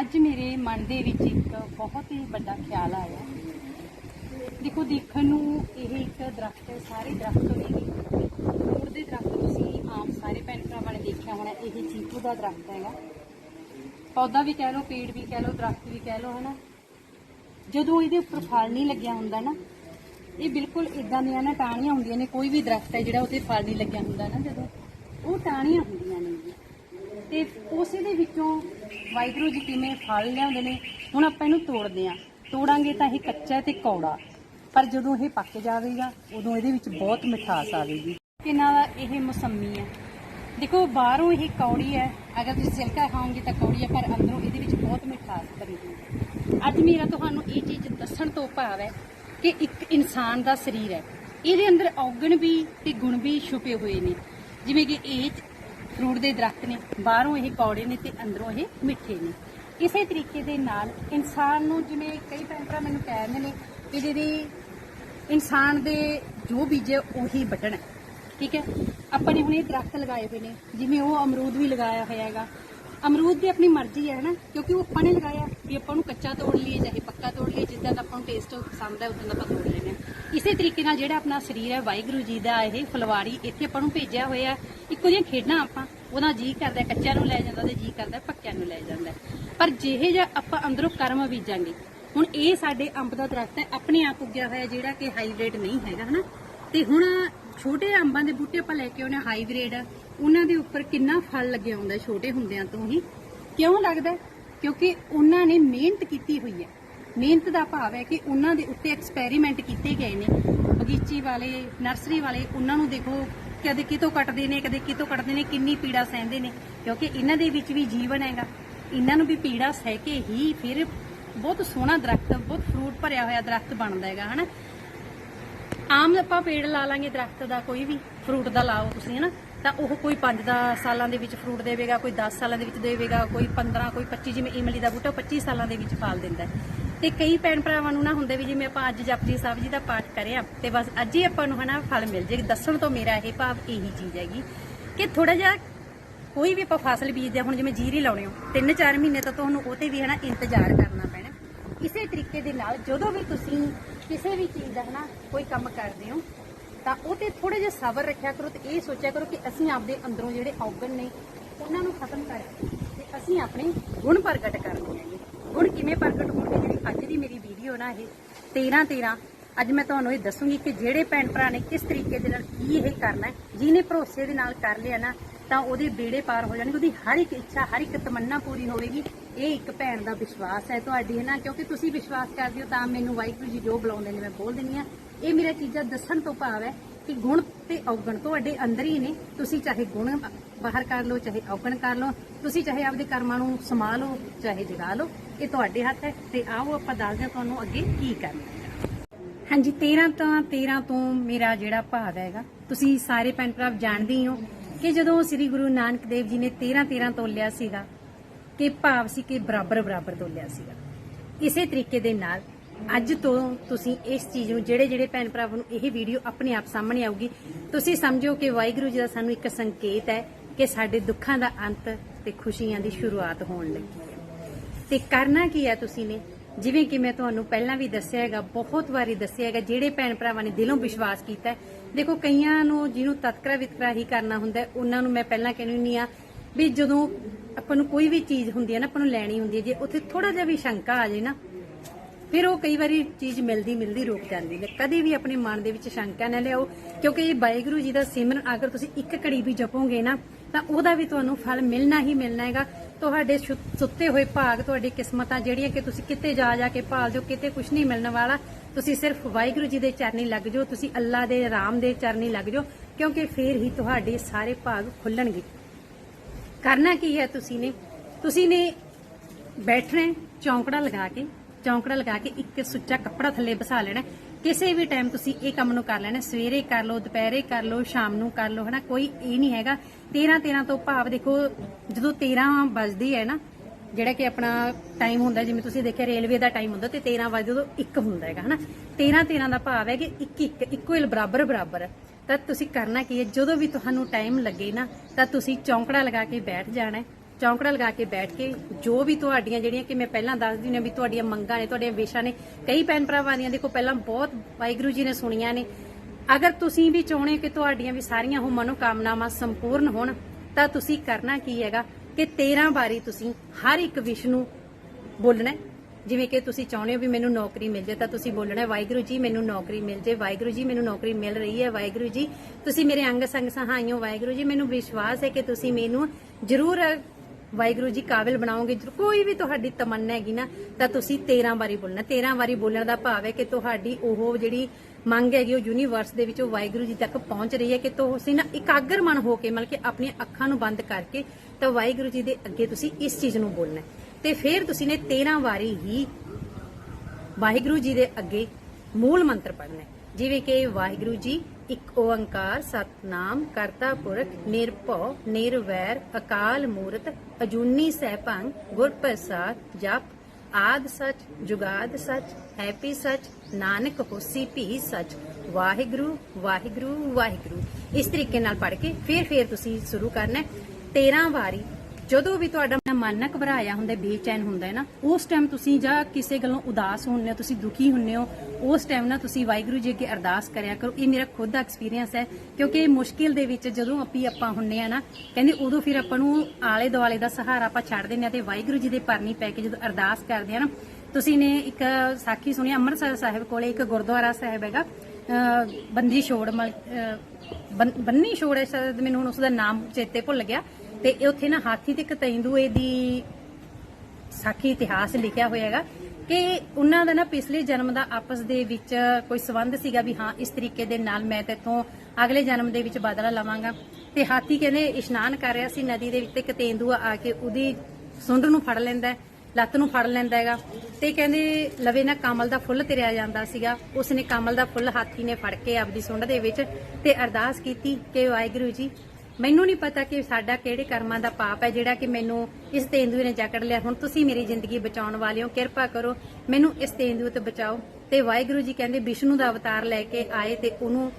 ਅੱਜ ਮੇਰੇ ਮਨ ਦੇ ਵਿੱਚ ਇੱਕ ਬਹੁਤ ਹੀ ਵੱਡਾ ਖਿਆਲ ਆਇਆ। ਦੇਖੋ, ਦੇਖਣ ਨੂੰ ਇਹ ਇੱਕ ਦਰਖਤ ਹੈ ਸਾਰੇ ਦਰਖਤ ਨੇ ਹੋਰ ਦੇ ਦਰਖਤ ਤੁਸੀਂ ਆਮ ਸਾਰੇ ਭੈਣ ਭਰਾਵਾਂ ਨੇ ਦੇਖਿਆ ਹੋਣਾ, ਇਹ ਚੀਕੂ ਦਾ ਦਰਖਤ ਹੈਗਾ। ਪੌਦਾ ਵੀ ਕਹਿ ਲਓ, ਪੇੜ ਵੀ ਕਹਿ ਲਓ, ਦਰਖਤ ਵੀ ਕਹਿ ਲਓ, ਹਨਾ। ਜਦੋਂ ਇਹਦੇ ਉੱਪਰ ਫਲ ਨਹੀਂ ਲੱਗਿਆ ਹੁੰਦਾ ਨਾ, ਇਹ ਬਿਲਕੁਲ ਇਦਾਂ ਦੀਆਂ ਨਾ ਟਾਹਣੀਆਂ ਹੁੰਦੀਆਂ ਨੇ, ਕੋਈ ਵੀ ਦਰਖਤ ਹੈ ਜਿਹੜਾ ਉਹਤੇ ਫਲ ਨਹੀਂ ਲੱਗਿਆ ਹੁੰਦਾ ਨਾ ਜਦੋਂ। ਉਹ ਟਾਹਣੀਆਂ ਹੁੰਦੀਆਂ ਨੇ। ਤੇ ਉਸੇ ਦੇ ਵਿੱਚੋਂ ਵਾਹਿਗੁਰੂ ਜੀ ਕਿਵੇਂ ਫਲ ਲਿਆਉਂਦੇ ਨੇ, ਹੁਣ ਆਪਾਂ ਇਹਨੂੰ ਤੋੜਦੇ ਆਂ ਤੋੜਾਂਗੇ ਤਾਂ ਇਹ ਕੱਚਾ ਤੇ ਕੌੜਾ। ਪਰ ਜਦੋਂ ਇਹ ਪੱਕ ਜਾਵੇਗਾ, ਉਦੋਂ ਇਹਦੇ ਵਿੱਚ ਬਹੁਤ ਮਿਠਾਸ ਆਵੇਗੀ। ਇਹਨਾਂ ਦਾ ਇਹ ਮੌਸਮੀ ਹੈ। ਦੇਖੋ, ਬਾਹਰੋਂ ਇਹ ਕੌੜੀ ਹੈ। ਅਗਰ ਤੁਸੀਂ ਸਿਲਕਾ ਖਾਓਗੇ ਤਾਂ ਕੌੜੀ ਹੈ, ਪਰ ਅੰਦਰੋਂ ਇਹਦੇ ਵਿੱਚ ਬਹੁਤ ਮਿਠਾਸ ਭਰੀ ਹੋਈ ਅੱਜ ਮੇਰਾ ਤੁਹਾਨੂੰ ਇਹ ਚੀਜ਼ ਦੱਸਣ ਤੋਂ ਭਾਵ ਹੈ ਕਿ ਇੱਕ ਇਨਸਾਨ ਦਾ ਸਰੀਰ ਹੈ। ਇਹਦੇ ਅੰਦਰ ਔਗਣ ਵੀ ਤੇ ਗੁਣ ਵੀ ਛੁਪੇ ਹੋਏ ਨੇ। ਜਿਵੇਂ ਕਿ ਇਹ ਫਰੂਟ ਦੇ ਦਰਖਤ ਨੇ, ਬਾਹਰੋਂ ਇਹ ਕੌੜੇ ਨੇ ਤੇ ਅੰਦਰੋਂ ਇਹ ਮਿੱਠੇ ਨੇ। ਇਸੇ ਤਰੀਕੇ ਦੇ ਨਾਲ ਇਨਸਾਨ ਨੂੰ ਜਿਵੇਂ ਕਈ ਭੈਣ ਭਰਾ ਮੈਨੂੰ ਕਹਿੰਦੇ ਨੇ ਕਿ ਜਿਹੜੀ ਇਨਸਾਨ ਦੇ ਜੋ ਬੀਜੇ ਉਹੀ ਵੱਢਣਾ ਠੀਕ ਹੈ? ਆਪਾਂ ਨੇ ਹੁਣ ਇਹ ਦਰਖਤ ਲਗਾਏ ਹੋਏ ਨੇ, ਜਿਵੇਂ ਉਹ ਅਮਰੂਦ ਵੀ ਲਗਾਇਆ ਹੋਇਆ ਹੈਗਾ। ਅਮਰੂਦ ਦੀ ਆਪਣੀ ਮਰਜ਼ੀ ਹੈ ਨਾ ਕਿਉਂਕਿ ਉਹ ਆਪਾਂ ਨੇ ਲਗਾਇਆ। ਵੀ ਆਪਾਂ ਨੂੰ ਕੱਚਾ ਤੋੜ ਲਈਏ ਚਾਹੇ ਪੱਕਾ ਤੋੜ ਲਈਏ, ਜਿੱਦਾਂ ਦਾ ਆਪਾਂ ਨੂੰ ਟੇਸਟ ਪਸੰਦ ਹੈ ਉਦਾਂ ਦਾ ਆਪਾਂ ਤੋੜ ਲੈਂਦੇ ਹਾਂ। ਇਸੇ ਤਰੀਕੇ ਨਾਲ ਜਿਹੜਾ ਆਪਣਾ ਸਰੀਰ ਹੈ, ਵਾਹਿਗੁਰੂ ਜੀ ਦਾ ਇਹ ਫੁਲਵਾਰੀ ਇੱਥੇ ਆਪਾਂ ਨੂੰ ਭੇਜਿਆ ਹੋਇਆ ਇੱਕੋ ਜਿਹੀਆਂ ਖੇਡਾਂ ਆਪਾਂ, ਉਹਦਾ ਜੀ ਕਰਦਾ ਕੱਚਿਆਂ ਨੂੰ ਲੈ ਜਾਂਦਾ ਤੇ ਜੀ ਕਰਦਾ ਪੱਕਿਆਂ ਨੂੰ ਲੈ ਜਾਂਦਾ ਪਰ ਜਿਹੇ ਜਿਹਾ ਆਪਾਂ ਅੰਦਰੋਂ ਕਰਮ ਬੀਜਾਂਗੇ, ਹੁਣ ਇਹ ਸਾਡੇ ਅੰਬ ਦਾ ਦਰਖਤ ਹੈ, ਆਪਣੇ ਆਪ ਉੱਗਿਆ ਹੋਇਆ ਜਿਹੜਾ ਕਿ ਹਾਈਬ੍ਰਿਡ ਨਹੀਂ ਹੈਗਾ, ਹਨਾ? ਤੇ ਹੁਣ ਛੋਟੇ ਅੰਬਾਂ ਦੇ ਬੂਟੇ ਆਪਾਂ ਲੈ ਕੇ ਆਉਣੇ ਹਾਈਬ੍ਰਿਡ ਉਹਨਾਂ ਦੇ ਉੱਪਰ ਕਿੰਨਾ ਫਲ ਲੱਗਿਆ ਹੁੰਦਾ ਛੋਟੇ ਹੁੰਦਿਆਂ ਤੋਂ ਹੀ। ਕਿਉਂ ਲੱਗਦਾ ਕਿਉਂਕਿ ਉਹਨਾਂ ਨੇ ਮਿਹਨਤ ਕੀਤੀ ਹੋਈ ਹੈ। ਮਿਹਨਤ ਦਾ ਭਾਵ ਹੈ ਕਿ ਉਹਨਾਂ ਦੇ ਉੱਤੇ ਐਕਸਪੈਰੀਮੈਂਟ ਕੀਤੇ ਗਏ ਨੇ। ਬਗੀਚੀ ਵਾਲੇ ਨਰਸਰੀ ਵਾਲੇ, ਉਹਨਾਂ ਨੂੰ ਦੇਖੋ, ਕਦੇ ਕਿਤੋਂ ਕੱਟਦੇ ਨੇ, ਕਦੇ ਕਿਤੋਂ ਕੱਟਦੇ ਨੇ, ਕਿੰਨੀ ਪੀੜਾ ਸਹਿੰਦੇ ਨੇ। ਕਿਉਂਕਿ ਇਹਨਾਂ ਦੇ ਵਿੱਚ ਵੀ ਜੀਵਨ ਹੈਗਾ। ਇਹਨਾਂ ਨੂੰ ਵੀ ਪੀੜਾ ਸਹਿ ਕੇ ਹੀ ਫਿਰ ਬਹੁਤ ਸੋਹਣਾ ਦਰਖਤ, ਬਹੁਤ ਫਰੂਟ ਭਰਿਆ ਹੋਇਆ ਦਰਖਤ ਬਣਦਾ ਹੈਗਾ, ਹਨਾ? ਆਮ ਆਪਾਂ ਪੇੜ ਲਾ ਲਾਂਗੇ ਦਰਖਤ ਦਾ ਕੋਈ ਵੀ ਫਰੂਟ ਦਾ ਲਾਓ ਤੁਸੀਂ, ਹਨਾ? ਤਾਂ ਉਹ ਕੋਈ 5 ਦਾ ਸਾਲਾਂ ਦੇ ਵਿੱਚ ਫਰੂਟ ਦੇਵੇਗਾ ਕੋਈ 10 ਸਾਲਾਂ ਦੇ ਵਿੱਚ ਦੇਵੇਗਾ ਕੋਈ 15 ਕੋਈ 25 ਜਿਵੇਂ ਇਮਲੀ ਦਾ ਬੂਟਾ 25 ਸਾਲਾਂ ਦੇ ਵਿੱਚ ਫਲ ਦਿੰਦਾ ਤੇ ਕਈ ਭੈਣ ਭਰਾਵਾਂ ਨੂੰ ਨਾ ਹੁੰਦੇ ਵੀ ਜਿਵੇਂ ਆਪਾਂ ਅੱਜ ਜਪਜੀ ਸਾਹਿਬ ਜੀ ਦਾ ਪਾਠ ਕਰਿਆ ਤੇ ਬਸ ਅੱਜ ਹੀ ਆਪਾਂ ਨੂੰ ਹਨਾ ਫਲ ਮਿਲ ਜੇ ਦੱਸਣ ਤੋਂ ਮੇਰਾ ਇਹ ਭਾਵ ਇਹੀ ਚੀਜ਼ ਹੈਗੀ ਕਿ ਥੋੜਾ ਜਿਹਾ ਕੋਈ ਵੀ ਆਪਾਂ ਫਸਲ ਬੀਜਦੇ ਹਾਂ, ਹੁਣ ਜਿਵੇਂ ਜੀਰੀ ਲਾਉਣੇ ਹੋ 3-4 ਮਹੀਨੇ ਤਾਂ ਤੁਹਾਨੂੰ ਉਹ ਤੇ ਵੀ ਹਨਾ ਇੰਤਜ਼ਾਰ ਕਰਨਾ ਪੈਣਾ। ਇਸੇ ਤਰੀਕੇ ਦੇ ਨਾਲ ਜਦੋਂ ਵੀ ਤੁਸੀਂ ਕਿਸੇ ਵੀ ਚੀਜ਼ ਦਾ ਹਨਾ ਕੋਈ ਕੰਮ ਕਰਦੇ ਹੋ ਤਾਂ ਉਹ ਤੇ ਥੋੜੇ ਜਿਹਾ ਸਬਰ ਰੱਖਿਆ ਕਰੋ ਤੇ ਇਹ ਸੋਚਿਆ ਕਰੋ ਕਿ ਅਸੀਂ ਆਪਦੇ ਅੰਦਰੋਂ ਜਿਹੜੇ ਔਗਣ ਨੇ, ਉਹਨਾਂ ਨੂੰ ਖਤਮ ਕਰਕੇ ਤੇ ਅਸੀਂ ਆਪਣੇ ਗੁਣ ਪ੍ਰਗਟ ਕਰਨੇ ਹੈਗੇ। ਗੁਣ ਕਿਵੇਂ ਪ੍ਰਗਟ ਹੋਣਗੇ? ਜਿਹੜੀ ਅੱਜ ਦੀ ਮੇਰੀ ਵੀਡੀਓ ਨਾ ਇਹ 13 13 ਅੱਜ ਮੈਂ ਤੁਹਾਨੂੰ ਇਹ ਦੱਸੂਗੀ ਕਿ ਜਿਹੜੇ ਭੈਣ ਭਰਾ ਨੇ ਕਿਸ ਤਰੀਕੇ ਦੇ ਨਾਲ ਕੀ ਇਹ ਕਰਨਾ ਜਿਹਨੇ ਭਰੋਸੇ ਦੇ ਨਾਲ ਕਰ ਲਿਆ ਨਾ, ਤਾਂ ਉਹਦੇ ਬੇੜੇ ਪਾਰ ਹੋ ਜਾਣਗੇ। ਉਹਦੀ ਹਰ ਇੱਕ ਇੱਛਾ, ਹਰ ਇੱਕ ਤਮੰਨਾ ਪੂਰੀ ਹੋਵੇਗੀ। ਇਹ ਇੱਕ ਭੈਣ ਦਾ ਵਿਸ਼ਵਾਸ ਹੈ ਤੁਹਾਡੀ, ਹੈ ਨਾ? ਕਿਉਂਕਿ ਤੁਸੀਂ ਵਿਸ਼ਵਾਸ ਕਰਦੇ ਹੋ ਤਾਂ ਮੈਨੂੰ ਵਾਹਿਗੁਰੂ ਜੀ ਜੋ ਬੁਲਾਉਂਦੇ ਨੇ, ਮੈਂ ਬੋਲ ਦਿੰਦੀ ਆ ਇਹ ਮੇਰਾ ਚੀਜ਼ਾਂ ਦੱਸਣ ਤੋਂ ਭਾਵ ਹੈ ਕਿ ਗੁਣ ਤੇ ਔਗਣ ਤੁਹਾਡੇ ਅੰਦਰ ਹੀ ਨੇ। ਤੁਸੀਂ ਚਾਹੇ ਗੁਣ ਬਾਹਰ ਕਰ ਲਓ, ਚਾਹੇ ਔਗਣ ਕਰ ਲਓ, ਤੁਸੀਂ ਚਾਹੇ ਆਪਦੇ ਕਰਮਾਂ ਨੂੰ ਸਮਾ ਲਓ, ਚਾਹੇ ਜਗਾ ਲਓ, ਇਹ ਤੁਹਾਡੇ ਹੱਥ ਹੈ। ਤੇ ਆਓ ਆਪਾਂ ਦੱਸਦੇ ਹਾਂ ਤੁਹਾਨੂੰ ਅੱਗੇ ਕੀ ਕਰਨਾ ਹਾਂਜੀ 13 ਤੋਂ 13 ਤੋਂ ਮੇਰਾ ਜਿਹੜਾ ਭਾਵ ਹੈਗਾ। ਤੁਸੀਂ ਸਾਰੇ ਭੈਣ ਭਰਾ ਜਾਣਦੇ ਹੀ ਹੋ ਕਿ ਜਦੋਂ ਸ੍ਰੀ ਗੁਰੂ ਨਾਨਕ ਦੇਵ ਜੀ ਨੇ 13 13 ਤੋਲਿਆ ਸੀਗਾ, ਕਿ ਭਾਵ ਸੀ ਕਿ ਬਰਾਬਰ ਬਰਾਬਰ ਤੋਲਿਆ ਸੀਗਾ। ਇਸੇ ਤਰੀਕੇ ਦੇ ਨਾਲ ਅੱਜ ਤੋਂ ਤੁਸੀਂ ਇਸ ਚੀਜ਼ ਨੂੰ ਜਿਹੜੇ ਜਿਹੜੇ ਭੈਣ ਭਰਾਵਾਂ ਨੂੰ ਇਹ ਵੀਡੀਓ ਆਪਣੇ ਆਪ ਸਾਹਮਣੇ ਆਊਗੀ ਤੁਸੀਂ ਸਮਝੋ ਕਿ ਵਾਹਿਗੁਰੂ ਜੀ ਦਾ ਸਾਨੂੰ ਇੱਕ ਸੰਕੇਤ ਹੈ ਕਿ ਸਾਡੇ ਦੁੱਖਾਂ ਦਾ ਅੰਤ ਤੇ ਖੁਸ਼ੀਆਂ ਦੀ ਸ਼ੁਰੂਆਤ ਹੋਣ ਲੱਗੀ ਹੈ। ਤੇ ਕਰਨਾ ਕੀ ਹੈ ਤੁਸੀਂ ਨੇ? ਜਿਵੇਂ ਕਿ ਮੈਂ ਤੁਹਾਨੂੰ ਪਹਿਲਾਂ ਵੀ ਦੱਸਿਆ ਹੈਗਾ ਬਹੁਤ ਵਾਰੀ ਦੱਸਿਆ ਹੈਗਾ ਜਿਹੜੇ ਭੈਣ ਭਰਾਵਾਂ ਨੇ ਦਿਲੋਂ ਵਿਸ਼ਵਾਸ ਕੀਤਾ ਦੇਖੋ ਕਈਆਂ ਨੂੰ ਜਿਹਨੂੰ ਤਤਕਰਾ ਵਿਤਕਰਾ ਹੀ ਕਰਨਾ ਹੁੰਦਾ ਹੈ, ਉਹਨਾਂ ਨੂੰ ਮੈਂ ਪਹਿਲਾਂ ਕਹਿੰਦੀ ਹੁੰਦੀ ਆ ਵੀ ਜਦੋਂ ਆਪਾਂ ਨੂੰ ਕੋਈ ਵੀ ਚੀਜ਼ ਹੁੰਦੀ ਹੈ ਨਾ ਆਪਾਂ ਨੂੰ ਲੈਣੀ ਹੁੰਦੀ ਹੈ ਜੇ ਉੱਥੇ ਥੋੜਾ ਜਿਹਾ ਵੀ ਸ਼ੰਕਾ ਆ ਜੇ ਨਾ ਫਿਰ ਉਹ ਕਈ ਵਾਰੀ ਚੀਜ਼ ਮਿਲਦੀ ਮਿਲਦੀ ਰੁਕ ਜਾਂਦੀ ਹੈ। ਕਦੇ ਵੀ ਆਪਣੇ ਮਨ ਦੇ ਵਿੱਚ ਸ਼ੰਕਾ ਨਾ ਲਿਆਓ, ਕਿਉਂਕਿ ਇਹ ਵਾਹਿਗੁਰੂ ਜੀ ਦਾ ਸਿਮਰਨ, ਅਗਰ ਤੁਸੀਂ ਇੱਕ ਘੜੀ ਵੀ ਜਪੋਗੇ ਨਾ, ਤਾਂ ਉਹਦਾ ਵੀ ਤੁਹਾਨੂੰ ਫਲ ਮਿਲਣਾ ਹੀ ਮਿਲਣਾ ਹੈਗਾ। ਤੁਹਾਡੇ ਸੁੱਤੇ ਹੋਏ ਭਾਗ, ਤੁਹਾਡੀ ਕਿਸਮਤਾਂ ਜਿਹੜੀਆਂ ਕਿ ਤੁਸੀਂ ਕਿਤੇ ਜਾ ਜਾ ਕੇ ਭਾਲਦੇ ਹੋ ਕਿਤੇ ਕੁਝ ਨਹੀਂ ਮਿਲਣ ਵਾਲਾ। ਤੁਸੀਂ ਸਿਰਫ ਵਾਹਿਗੁਰੂ ਜੀ ਦੇ ਚਰਨੀ ਲੱਗ ਜਾਓ, ਤੁਸੀਂ ਅੱਲਾ ਦੇ, ਰਾਮ ਦੇ ਚਰਨੀ ਲੱਗ ਜਾਓ, ਕਿਉਂਕਿ ਫੇਰ ਹੀ ਤੁਹਾਡੇ ਸਾਰੇ ਭਾਗ ਖੁੱਲਣਗੇ। ਕਰਨਾ ਕੀ ਹੈ ਤੁਸੀਂ ਨੇ? ਤੁਸੀਂ ਨੇ ਬੈਠਣਾ ਚੌਂਕੜਾ ਲਗਾ ਕੇ ਚੌਂਕੜਾ ਲਗਾ ਕੇ ਇੱਕ ਸੁੱਚਾ ਕੱਪੜਾ ਥੱਲੇ ਬਸਾ ਲੈਣਾ ਕਿਸੇ ਵੀ ਟਾਈਮ ਤੁਸੀਂ ਇਹ ਕੰਮ ਨੂੰ ਕਰ ਲੈਣਾ ਸਵੇਰੇ ਕਰ ਲਓ, ਦੁਪਹਿਰੇ ਕਰ ਲਓ, ਸ਼ਾਮ ਨੂੰ ਕਰ ਲਓ, ਹਨਾ? ਕੋਈ ਇਹ ਨਹੀਂ ਹੈਗਾ। 13 13 ਤੋਂ ਭਾਵ ਦੇਖੋ, ਜਦੋਂ 13 ਵੱਜਦੀ ਹੈ ਨਾ, ਜਿਹੜਾ ਕਿ ਆਪਣਾ ਟਾਈਮ ਹੁੰਦਾ, ਜਿਵੇਂ ਤੁਸੀਂ ਦੇਖਿਆ ਰੇਲਵੇ ਦਾ ਟਾਈਮ ਹੁੰਦਾ, ਤੇ 13 ਵਜੇ ਉਦੋਂ ਇੱਕ ਹੁੰਦਾ ਹੈਗਾ, ਹਨਾ? 13 13 ਦਾ ਭਾਵ ਹੈ ਕਿ ਇੱਕ ਇੱਕ, ਇੱਕੋ ਹੀ ਬਰਾਬਰ ਬਰਾਬਰ ਤਾਂ ਤੁਸੀਂ ਕਰਨਾ ਕੀ ਹੈ? ਜਦੋਂ ਵੀ ਤੁਹਾਨੂੰ ਟਾਈਮ ਲੱਗੇ ਨਾ, ਤਾਂ ਤੁਸੀਂ ਚੌਂਕੜਾ ਲਗਾ ਕੇ ਬੈਠ ਜਾਣਾ ਚੌਂਕੜਾ ਲਗਾ ਕੇ ਬੈਠ ਕੇ ਜੋ ਵੀ ਤੁਹਾਡੀਆਂ ਜਿਹੜੀਆਂ ਕਿ ਮੈਂ ਪਹਿਲਾਂ ਦੱਸਦੀ ਨੇ ਵੀ ਤੁਹਾਡੀਆਂ ਮੰਗਾਂ ਨੇ ਤੁਹਾਡੀਆਂ ਵਿਸ਼ਾ ਨੇ, ਕਈ ਭੈਣ ਭਰਾਵਾਂ ਦੀਆਂ, ਦੇਖੋ ਪਹਿਲਾਂ ਬਹੁਤ ਵਾਹਿਗੁਰੂ ਜੀ ਨੇ ਸੁਣੀਆਂ ਨੇ ਅਗਰ ਤੁਸੀਂ ਵੀ ਚਾਹੁੰਦੇ ਕਿ ਤੁਹਾਡੀਆਂ ਵੀ ਸਾਰੀਆਂ ਉਹ ਮਨੋਕਾਮਨਾਵਾਂ ਸੰਪੂਰਨ ਹੋਣ, ਤਾਂ ਤੁਸੀਂ ਕਰਨਾ ਕੀ ਹੈਗਾ ਕਿ 13 ਵਾਰੀ ਤੁਸੀਂ ਹਰ ਇੱਕ ਵਿਸ਼ ਨੂੰ ਬੋਲਣਾ ਹੈ। ਜਿਵੇਂ ਕਿ ਤੁਸੀਂ ਚਾਹੁੰਦੇ ਹੋ ਵੀ ਮੈਨੂੰ ਨੌਕਰੀ ਮਿਲ ਜਾਏ, ਤਾਂ ਤੁਸੀਂ ਬੋਲਣਾ ਵਾਹਿਗੁਰੂ ਜੀ, ਮੈਨੂੰ ਨੌਕਰੀ ਮਿਲ ਜਾਏ, ਵਾਹਿਗੁਰੂ ਜੀ, ਮੈਨੂੰ ਨੌਕਰੀ ਮਿਲ ਰਹੀ ਹੈ, ਵਾਹਿਗੁਰੂ ਜੀ ਤੁਸੀਂ ਮੇਰੇ ਅੰਗ ਸੰਗ ਸਹਾਇਓ, ਵਾਹਿਗੁਰੂ ਜੀ, ਮੈਨੂੰ ਵਿਸ਼ਵਾਸ ਹੈ ਕਿ ਤੁਸੀਂ ਮੈਨੂੰ ਜ਼ਰੂਰ ਵਾਹਿਗੁਰੂ ਜੀ ਕਾਬਿਲ ਬਣਾਓਗੇ ਜ਼ਰੂਰ- ਕੋਈ ਵੀ ਤੁਹਾਡੀ ਤਮੰਨਾ ਹੈਗੀ ਨਾ, ਤਾਂ ਤੁਸੀਂ 13 ਵਾਰੀ ਬੋਲਣਾ। 13 ਵਾਰੀ ਬੋਲਣ ਦਾ ਭਾਵ ਹੈ ਕਿ ਤੁਹਾਡੀ ਉਹ ਜਿਹੜੀ ਮੰਗ ਹੈਗੀ, ਉਹ ਯੂਨੀਵਰਸ ਦੇ ਵਿੱਚ ਉਹ ਵਾਹਿਗੁਰੂ ਜੀ ਤੱਕ ਪਹੁੰਚ ਰਹੀ ਹੈ ਕਿ ਤੁਸੀਂ ਨਾ ਇਕਾਗਰ ਮਨ ਹੋ ਕੇ, ਮਤਲਬ ਕਿ ਆਪਣੀਆਂ ਅੱਖਾਂ ਨੂੰ ਬੰਦ ਕਰਕੇ, ਤਾਂ ਵਾਹਿਗੁਰੂ ਜੀ ਦੇ ਅੱਗੇ ਤੁਸੀਂ ਇਸ ਚੀਜ਼ ਨੂੰ ਬੋਲਣਾ ਤੇ ਫਿਰ ਤੁਸੀਂ ਨੇ 13 ਵਾਰੀ ਹੀ ਵਾਹਿਗੁਰੂ ਜੀ ਦੇ ਅੱਗੇ ਮੂਲ ਮੰਤਰ ਪੜ੍ਹਨਾ ਜਿਵੇਂ ਕਿ ਵਾਹਿਗੁਰੂ ਜੀ ਇੱਕ ਓੰਕਾਰ ਸਤਨਾਮ ਕਰਤਾ ਪੁਰਖ, ਨਿਰਭਉ, ਨਿਰਵੈਰ, ਅਕਾਲ ਮੂਰਤ, ਅਜੂਨੀ ਸੈਭੰ ਗੁਰ ਪ੍ਰਸਾਦ ਜਪ, ਆਦ ਸਚ, ਜੁਗਾਦ ਸਚ, ਹੈਪੀ ਸਚ, ਨਾਨਕ ਹੋਸੀ ਭੀ ਸਚ। ਵਾਹਿਗੁਰੂ ਵਾਹਿਗੁਰੂ ਵਾਹਿਗੁਰੂ। ਇਸ ਤਰੀਕੇ ਨਾਲ ਪੜ੍ਹ ਕੇ ਫਿਰ ਫਿਰ ਤੁਸੀਂ ਸ਼ੁਰੂ ਕਰਨਾ ਹੈ। 13 ਵਾਰੀ ਜਦੋਂ ਵੀ ਤੁਹਾਡਾ ਮਨ ਨਾ ਘਬਰਾਇਆ ਹੁੰਦਾ, ਬੇਚੈਨ ਹੁੰਦਾ ਹੈ ਨਾ, ਉਸ ਟਾਈਮ ਤੁਸੀਂ ਜਾਂ ਕਿਸੇ ਗੱਲੋਂ ਉਦਾਸ ਹੁੰਨੇ ਹੋ, ਤੁਸੀਂ ਦੁਖੀ ਹੁੰਨੇ ਹੋ, ਉਸ ਟਾਈਮ ਨਾ ਤੁਸੀਂ ਵਾਹਿਗੁਰੂ ਜੀ ਅੱਗੇ ਅਰਦਾਸ ਕਰਿਆ ਕਰੋ। ਇਹ ਮੇਰਾ ਖੁਦ ਦਾ ਐਕਸਪੀਰੀਅੰਸ ਹੈ, ਕਿਉਂਕਿ ਮੁਸ਼ਕਿਲ ਦੇ ਵਿੱਚ ਜਦੋਂ ਆਪੀ ਆਪਾਂ ਹੁੰਨੇ ਆ ਨਾ, ਕਹਿੰਦੇ ਉਦੋਂ ਫਿਰ ਆਪਾਂ ਨੂੰ ਆਲੇ ਦੁਆਲੇ ਦਾ ਸਹਾਰਾ ਆਪਾਂ ਛੱਡ ਦਿੰਦੇ ਆ ਤੇ ਵਾਹਿਗੁਰੂ ਜੀ ਦੇ ਪਰਨੀ ਪੈ ਕੇ ਜਦੋਂ ਅਰਦਾਸ ਕਰਦੇ ਆ ਨਾ, ਤੁਸੀਂ ਨੇ ਇੱਕ ਸਾਖੀ ਸੁਣੀ, ਅੰਮ੍ਰਿਤਸਰ ਸਾਹਿਬ ਕੋਲੇ ਇੱਕ ਗੁਰਦੁਆਰਾ ਸਾਹਿਬ ਹੈਗਾ ਬੰਦੀ ਛੋੜ ਮਲ ਬੰਨੀ ਛੋੜ ਹੈ ਸ਼ਾਇਦ, ਮੈਨੂੰ ਹੁਣ ਉਸ ਦਾ ਨਾਮ ਚੇਤੇ ਭੁੱਲ ਗਿਆ। ਤੇ ਉੱਥੇ ਨਾ ਹਾਥੀ ਤੇ ਇੱਕ ਦੀ ਸਾਖੀ ਇਤਿਹਾਸ ਲਿਖਿਆ ਹੋਇਆ ਹੈਗਾ ਕਿ ਉਹਨਾਂ ਦਾ ਨਾ ਪਿਛਲੇ ਜਨਮ ਦਾ ਆਪਸ ਦੇ ਵਿੱਚ ਕੋਈ ਸਬੰਧ ਸੀਗਾ ਵੀ ਹਾਂ, ਇਸ ਤਰੀਕੇ ਦੇ ਨਾਲ ਮੈਂ ਤੇਥੋਂ ਅਗਲੇ ਜਨਮ ਦੇ ਵਿੱਚ ਬਦਲਾ ਲਵਾਂਗਾ। ਤੇ ਹਾਥੀ ਕਹਿੰਦੇ ਇਸ਼ਨਾਨ ਕਰ ਰਿਹਾ ਸੀ, ਨਦੀ ਦੇ ਵਿੱਚ ਤੇ ਇੱਕ ਆ ਕੇ ਉਹਦੀ ਸੁੰਡ ਨੂੰ ਫੜ ਲੈਂਦਾ ਲੱਤ ਨੂੰ ਫੜ ਲੈਂਦਾ ਹੈਗਾ। ਤੇ ਕਹਿੰਦੇ ਲਵੇ ਨਾ ਕਮਲ ਦਾ ਫੁੱਲ ਤਿਰਿਆ ਜਾਂਦਾ ਸੀਗਾ। ਉਸਨੇ ਕਮਲ ਦਾ ਫੁੱਲ ਹਾਥੀ ਨੇ ਫੜ ਕੇ ਆਪਦੀ ਸੁੰਡ ਦੇ ਵਿੱਚ ਤੇ ਅਰਦਾਸ ਕੀਤੀ ਕਿ ਵਾਹਿਗੁਰੂ ਜੀ ਮੈਨੂੰ ਨਹੀਂ ਪਤਾ ਕਿ ਸਾਡਾ ਕਿਹੜੇ ਕਰਮਾਂ ਦਾ ਪਾਪ ਹੈ, ਜਿਹੜਾ ਕਿ ਮੈਨੂੰ ਇਸ ਤੇਂਦੂਏ ਨੇ ਜਕੜ ਲਿਆ। ਹੁਣ ਤੁਸੀਂ ਮੇਰੀ ਜ਼ਿੰਦਗੀ ਬਚਾਉਣ ਵਾਲੇ ਹੋ, ਕਿਰਪਾ ਕਰੋ, ਮੈਨੂੰ ਇਸ ਤੇਂਦੂਏ ਤੋਂ ਬਚਾਓ। ਤੇ ਵਾਹਿਗੁਰੂ ਜੀ ਕਹਿੰਦੇ, ਵਿਸ਼ਨੂੰ ਦਾ ਅਵਤਾਰ ਲੈ ਕੇ ਆਏ ਤੇ ਉਹਨੂੰ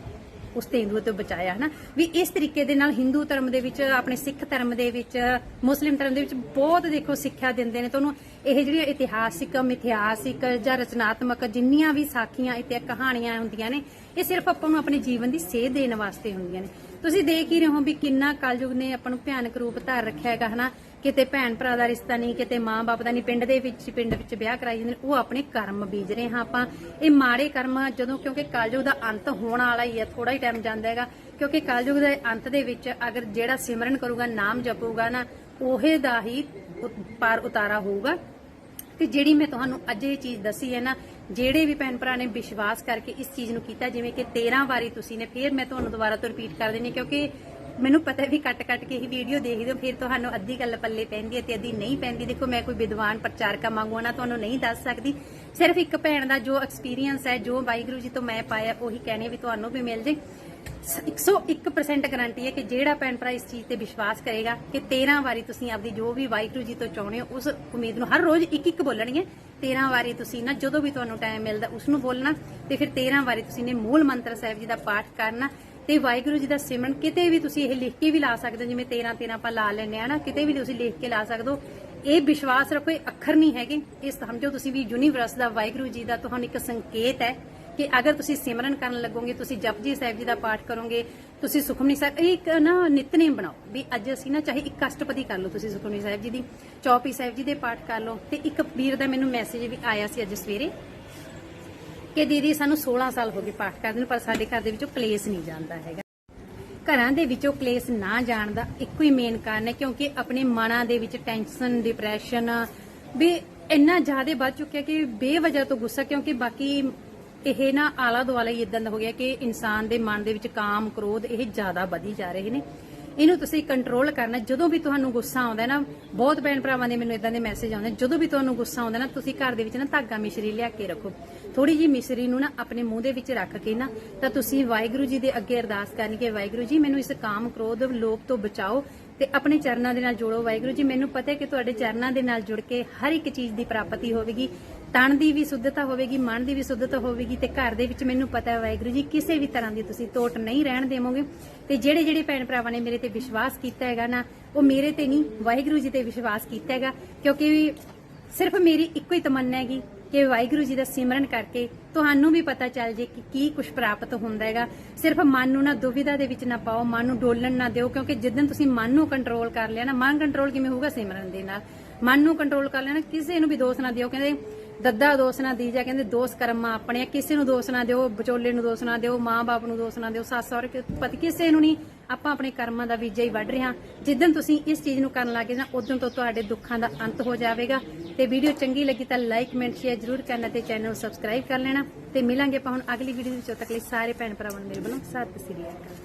ਉਸ ਤੇਂਦੂਏ ਤੋਂ ਬਚਾਇਆ, ਹਨਾ? ਵੀ ਇਸ ਤਰੀਕੇ ਦੇ ਨਾਲ ਹਿੰਦੂ ਧਰਮ ਦੇ ਵਿੱਚ, ਆਪਣੇ ਸਿੱਖ ਧਰਮ ਦੇ ਵਿੱਚ, ਮੁਸਲਿਮ ਧਰਮ ਦੇ ਵਿੱਚ ਬਹੁਤ ਦੇਖੋ ਸਿੱਖਿਆ ਦਿੰਦੇ ਨੇ। ਤੁਹਾਨੂੰ ਇਹ ਜਿਹੜੀਆਂ ਇਤਿਹਾਸਿਕ ਮਿਥਿਹਾਸਿਕ ਜਾਂ ਰਚਨਾਤਮਕ ਜਿੰਨੀਆਂ ਵੀ ਸਾਖੀਆਂ ਇਤੇ ਕਹਾਣੀਆਂ ਹੁੰਦੀਆਂ ਨੇ, ਇਹ ਸਿਰਫ ਆਪਾਂ ਨੂੰ ਆਪਣੇ ਜੀਵਨ ਦੀ ਸੇਧ ਦੇਣ ਵਾਸਤੇ ਹੁੰਦੀਆਂ ਨੇ। ਤੁਸੀਂ ਦੇਖ ਹੀ ਰਹੇ ਹੋ ਵੀ ਕਿੰਨਾ ਕਲਯੁਗ ਨੇ ਆਪਾਂ ਨੂੰ ਭਿਆਨਕ ਰੂਪ ਧਾਰ ਰੱਖਿਆ ਹੈਗਾ, ਹਨਾ? ਕਿਤੇ ਭੈਣ ਭਰਾ ਦਾ ਰਿਸ਼ਤਾ ਨਹੀਂ, ਕਿਤੇ ਮਾਂ-ਬਾਪ ਦਾ ਨਹੀਂ, ਪਿੰਡ ਦੇ ਵਿੱਚ, ਪਿੰਡ ਵਿੱਚ ਵਿਆਹ ਕਰਾਈ ਜਾਂਦੇ ਉਹ ਆਪਣੇ ਕਰਮ ਬੀਜ ਰਹੇ ਹਾਂ ਆਪਾਂ। ਇਹ ਮਾੜੇ ਕਰਮ ਜਦੋਂ ਕਿਉਂਕਿ ਕਲਯੁਗ ਦਾ ਅੰਤ ਹੋਣ ਵਾਲਾ ਹੀ ਹੈ ਥੋੜਾ ਹੀ ਟਾਈਮ ਜਾਂਦਾ ਹੈਗਾ, ਕਿਉਂਕਿ ਕਲਯੁਗ ਦੇ ਅੰਤ ਦੇ ਵਿੱਚ ਅਗਰ ਜਿਹੜਾ ਸਿਮਰਨ ਕਰੂਗਾ, ਨਾਮ ਜਪੂਗਾ ਨਾ, ਉਹੇ ਦਾ ਹੀ ਪਾਰ ਉਤਾਰਾ ਹੋਊਗਾ। ਤੇ ਜਿਹੜੀ ਮੈਂ ਤੁਹਾਨੂੰ ਅੱਜ ਇਹ ਚੀਜ਼ ਦੱਸੀ ਹੈ ਨਾ, ਜਿਹੜੇ ਵੀ ਭੈਣ ਭਰਾ ਨੇ ਵਿਸ਼ਵਾਸ ਕਰਕੇ ਇਸ ਚੀਜ਼ ਨੂੰ ਕੀਤਾ, ਜਿਵੇਂ ਕਿ 13 ਵਾਰੀ ਤੁਸੀਂ ਨੇ, ਫਿਰ ਮੈਂ ਤੁਹਾਨੂੰ ਦੁਬਾਰਾ ਤੋਂ ਰਿਪੀਟ ਕਰ ਦਿੰਦੀ ਕਿਉਂਕਿ ਮੈਨੂੰ ਪਤਾ ਵੀ ਕੱਟ ਕੱਟ ਕੇ ਹੀ ਵੀਡੀਓ ਦੇਖਦੇ ਹੋ, ਫਿਰ ਤੁਹਾਨੂੰ ਅੱਧੀ ਗੱਲ ਪੱਲੇ ਪੈਂਦੀ ਹੈ ਤੇ ਅੱਧੀ ਨਹੀਂ ਪੈਂਦੀ ਦੇਖੋ, ਮੈਂ ਕੋਈ ਵਿਦਵਾਨ ਪ੍ਰਚਾਰਕਾ ਵਾਂਗੂ ਨਾ, ਤੁਹਾਨੂੰ ਨਹੀਂ ਦੱਸ ਸਕਦੀ। ਸਿਰਫ ਇੱਕ ਭੈਣ ਦਾ ਜੋ ਐਕਸਪੀਰੀਅੰਸ ਹੈ, ਜੋ ਵਾਹਿਗੁਰੂ ਜੀ ਤੋਂ ਮੈਂ ਪਾਇਆ, ਉਹੀ ਕਹਿਣੇ ਵੀ ਤੁਹਾਨੂੰ ਵੀ ਮਿਲ ਜੇ। 101% ਗਾਰੰਟੀ ਹੈ ਕਿ ਜਿਹੜਾ ਭੈਣ ਭਰਾ ਇਸ ਚੀਜ਼ ਤੇ ਵਿਸ਼ਵਾਸ ਕਰੇਗਾ ਕਿ 13 ਵਾਰੀ ਤੁਸੀਂ ਆਪਦੀ ਜੋ ਵੀ ਵਾਹਿਗੁਰੂ ਜੀ ਤੋਂ ਚਾਹੁੰਦੇ ਹੋ, ਉਸ ਉਮੀਦ ਨੂੰ ਹਰ ਰੋਜ਼ ਇੱਕ ਇੱਕ ਬੋਲਣੀ ਹੈ। 13 ਵਾਰੀ ਤੁਸੀਂ ਨਾ ਜਦੋਂ ਵੀ ਤੁਹਾਨੂੰ ਟਾਈਮ ਮਿਲਦਾ ਉਸ ਨੂੰ ਬੋਲਣਾ ਤੇ ਫਿਰ 13 ਵਾਰੀ ਤੁਸੀਂ ਨੇ ਮੂਲ ਮੰਤਰ ਸਾਹਿਬ ਜੀ ਦਾ ਪਾਠ ਕਰਨਾ ਤੇ ਵਾਹਿਗੁਰੂ ਜੀ ਦਾ ਸਿਮਰਨ ਕਿਤੇ ਵੀ ਤੁਸੀਂ ਇਹ ਲਿਖ ਕੇ ਵੀ ਲਾ ਸਕਦੇ ਹੋ, ਜਿਵੇਂ 13 13 ਆਪਾਂ ਲਾ ਲੈਂਦੇ ਆ ਨਾ, ਕਿਤੇ ਵੀ ਤੁਸੀਂ ਲਿਖ ਕੇ ਲਾ ਸਕਦੇ ਹੋ। ਇਹ ਵਿਸ਼ਵਾਸ ਰੱਖੋ, ਇਹ ਅੱਖਰ ਨਹੀਂ ਹੈਗੇ। ਇਹ ਸਮਝੋ ਤੁਸੀਂ ਵੀ ਯੂਨੀਵਰਸ ਦਾ ਵਾਹਿਗੁਰੂ ਜੀ ਦਾ ਤੁਹਾਨੂੰ ਇੱਕ ਸੰਕੇਤ ਹੈ। ਕਿ ਅਗਰ ਤੁਸੀਂ ਸਿਮਰਨ ਕਰਨ ਲੱਗੋਗੇ, ਤੁਸੀਂ ਜਪਜੀ ਸਾਹਿਬ ਜੀ ਦਾ ਪਾਠ ਕਰੋਗੇ, ਤੁਸੀਂ ਸੁਖਮਨੀ ਸਾਹਿਬ, ਇਹ ਇੱਕ ਨਾ ਨਿਤਨੇਮ ਬਣਾਓ ਵੀ ਅੱਜ ਅਸੀਂ ਨਾ ਚਾਹੇ ਇੱਕ ਅਸ਼ਟਪਦੀ ਕਰ ਲਓ, ਤੁਸੀਂ ਸੁਖਮਨੀ ਸਾਹਿਬ ਜੀ ਦੀ, ਚੌਪੀ ਸਾਹਿਬ ਜੀ ਦੇ ਪਾਠ ਕਰ ਲਓ, ਤੇ ਇੱਕ ਵੀਰ ਦਾ ਮੈਨੂੰ ਮੈਸੇਜ ਵੀ ਆਇਆ ਸੀ ਅੱਜ ਸਵੇਰੇ ਕਿ ਦੀਦੀ ਸਾਨੂੰ 16 ਸਾਲ ਹੋ ਗਏ ਪਾਠ ਕਰਦੇ ਨੂੰ, ਪਰ ਸਾਡੇ ਘਰ ਦੇ ਵਿੱਚੋਂ ਕਲੇਸ਼ ਨਹੀਂ ਜਾਂਦਾ ਹੈਗਾ। ਘਰਾਂ ਦੇ ਵਿੱਚੋਂ ਕਲੇਸ਼ ਨਾ ਜਾਣ ਦਾ ਇੱਕੋ ਹੀ ਮੇਨ ਕਾਰਨ ਹੈ, ਕਿਉਂਕਿ ਆਪਣੇ ਮਨਾਂ ਦੇ ਵਿੱਚ ਟੈਨਸ਼ਨ ਡਿਪਰੈਸ਼ਨ ਵੀ ਇੰਨਾ ਜ਼ਿਆਦਾ ਵੱਧ ਚੁੱਕਿਆ ਕਿ ਬੇਵਜ੍ਹਾ ਤੋਂ ਗੁੱਸਾ, ਕਿਉਂਕਿ ਬਾਕੀ ਇਹ ਨਾ ਆਲਾ ਦੁਆਲਾ ਹੀ ਇਦਾਂ ਦਾ ਹੋ ਗਿਆ ਕਿ ਇਨਸਾਨ ਦੇ ਮਨ ਦੇ ਵਿੱਚ ਕਾਮ ਕ੍ਰੋਧ ਇਹ ਜ਼ਿਆਦਾ ਵਧੀ ਜਾ ਰਹੇ ਨੇ। ਇਹਨੂੰ ਤੁਸੀਂ ਕੰਟਰੋਲ ਕਰਨਾ ਜਦੋਂ ਵੀ ਤੁਹਾਨੂੰ ਗੁੱਸਾ ਆਉਂਦਾ ਨਾ ਬਹੁਤ ਭੈਣ ਭਰਾਵਾਂ ਦੇ ਮੈਨੂੰ ਇਦਾਂ ਦੇ ਮੈਸੇਜ ਆਉਂਦੇ ਨੇ, ਜਦੋਂ ਵੀ ਤੁਹਾਨੂੰ ਗੁੱਸਾ ਆਉਂਦਾ ਨਾ ਤੁਸੀਂ ਘਰ ਦੇ ਵਿੱਚ ਨਾ ਧਾਗਾ ਮਿਸ਼ਰੀ ਲਿਆ ਕੇ ਰੱਖੋ। ਥੋੜੀ ਜੀ ਮਿਸ਼ਰੀ ਨੂੰ ਨਾ ਆਪਣੇ ਮੂੰਹ ਦੇ ਵਿੱਚ ਰੱਖ ਕੇ ਨਾ ਤਾਂ ਤੁਸੀਂ ਵਾਹਿਗੁਰੂ ਜੀ ਦੇ ਅੱਗੇ ਅਰਦਾਸ ਕਰਨੀ ਕਿ ਵਾਹਿਗੁਰੂ ਜੀ ਮੈਨੂੰ ਇਸ ਕਾਮ ਕ੍ਰੋਧ ਲੋਭ ਤੋਂ ਬਚਾਓ ਤੇ ਆਪਣੇ ਚਰਨਾਂ ਦੇ ਨਾਲ ਜੋੜੋ। ਵਾਹਿਗੁਰੂ ਜੀ ਮੈਨੂੰ ਪਤਾ ਹੈ ਕਿ ਤੁਹਾਡੇ ਚਰਨਾਂ ਦੇ ਨਾਲ ਜੁੜ ਕੇ ਹਰ ਇੱਕ ਚੀਜ਼ ਦੀ ਪ੍ਰਾਪਤੀ ਹੋਵੇਗੀ। ਤਨ ਦੀ ਵੀ ਸੁੱਧਤਾ ਹੋਵੇਗੀ, ਮਨ ਦੀ ਵੀ ਸੁੱਧਤਾ ਹੋਵੇਗੀ ਤੇ ਘਰ ਦੇ ਵਿੱਚ ਮੈਨੂੰ ਪਤਾ ਹੈ ਵਾਹਿਗੁਰੂ ਜੀ, ਕਿਸੇ ਵੀ ਤਰ੍ਹਾਂ ਦੀ ਤੁਸੀਂ ਤੋਟ ਨਹੀਂ ਰਹਿਣ ਦੇਵੋਗੇ। ਤੇ ਜਿਹੜੇ ਜਿਹੜੇ ਭੈਣ ਭਰਾਵਾਂ ਨੇ ਮੇਰੇ ਤੇ ਵਿਸ਼ਵਾਸ ਕੀਤਾ ਹੈਗਾ ਨਾ, ਉਹ ਮੇਰੇ ਤੇ ਨਹੀਂ, ਵਾਹਿਗੁਰੂ ਜੀ ਤੇ ਵਿਸ਼ਵਾਸ ਕੀਤਾ ਹੈਗਾ। ਕਿਉਂਕਿ ਸਿਰਫ ਮੇਰੀ ਇੱਕੋ ਹੀ ਤਮੰਨਾ ਹੈਗੀ ਕਿ ਵਾਹਿਗੁਰੂ ਜੀ ਦਾ ਸਿਮਰਨ ਕਰਕੇ ਤੁਹਾਨੂੰ ਵੀ ਪਤਾ ਚੱਲ ਜੇ ਕਿ ਕੀ ਕੁਝ ਪ੍ਰਾਪਤ ਹੁੰਦਾ ਹੈਗਾ। ਸਿਰਫ ਮਨ ਨੂੰ ਨਾ ਦੁਵਿਧਾ ਦੇ ਵਿੱਚ ਨਾ ਪਾਓ, ਮਨ ਨੂੰ ਡੋਲਣ ਨਾ ਦਿਓ, ਕਿਉਂਕਿ ਜਿੱਦਨ ਤੁਸੀਂ ਮਨ ਨੂੰ ਕੰਟਰੋਲ ਕਰ ਲਿਆ ਨਾ, ਮਨ ਕੰਟਰੋਲ ਕਿਵੇਂ ਹੋਊਗਾ? ਸਿਮਰਨ ਦੇ ਨਾਲ। ਮਨ ਨੂੰ ਕੰਟਰੋਲ ਕਰ ਲੈਣਾ ਕਿਸੇ ਨੂੰ ਵੀ ਦੋਸ਼ ਨਾ ਦਿਓ, ਕਹਿੰਦੇ ਦੱਦਾ ਦੋਸ਼ ਨਾ ਦੀ ਕਹਿੰਦੇ ਦੋਸ਼ ਕਰਮਾਂ ਆਪਣੇ ਕਿਸੇ ਨੂੰ ਦੋਸ਼ ਨਾ ਦਿਓ, ਵਿਚੋਲੇ ਨੂੰ ਦੋਸ਼ ਨਾ ਦਿਓ, ਮਾਂ-ਬਾਪ ਨੂੰ ਦੋਸ਼ ਨਾ ਦਿਓ, ਸੱਸ, ਸਹੁਰੇ, ਪਤੀ ਕਿਸੇ ਨੂੰ ਨਹੀਂ। ਆਪਾਂ ਆਪਣੇ ਕਰਮਾਂ ਦਾ ਵੀਜਾ ਹੀ ਵੱਢ ਰਹੇ ਹਾਂ। ਜਿੱਦਨ ਤੁਸੀਂ ਇਸ ਚੀਜ਼ ਨੂੰ ਕਰਨ ਲੱਗੇ ਨਾ, ਉਦੋਂ ਤੋਂ ਤੁਹਾਡੇ ਦੁੱਖਾਂ ਦਾ ਅੰਤ ਹੋ ਜਾਵੇਗਾ। ਤੇ ਵੀਡੀਓ ਚੰਗੀ ਲੱਗੀ ਤਾਂ ਲਾਈਕ, ਕਮੈਂਟ, ਸ਼ੇਅਰ ਜ਼ਰੂਰ ਕਰਨਾ ਤੇ ਚੈਨਲ ਨੂੰ ਸਬਸਕ੍ਰਾਈਬ ਕਰ ਲੈਣਾ। ਤੇ ਮਿਲਾਂਗੇ ਆਪਾਂ ਹੁਣ ਅਗਲੀ ਵੀਡੀਓ ਵਿੱਚ। ਤੱਕ ਲਈ ਸਾਰੇ ਭੈਣ ਭਰਾਵਾਂ ਨੂੰ ਮੇਰੇ ਵੱਲੋਂ ਸਤਿ ਸ੍ਰੀ ਅਕਾਲ।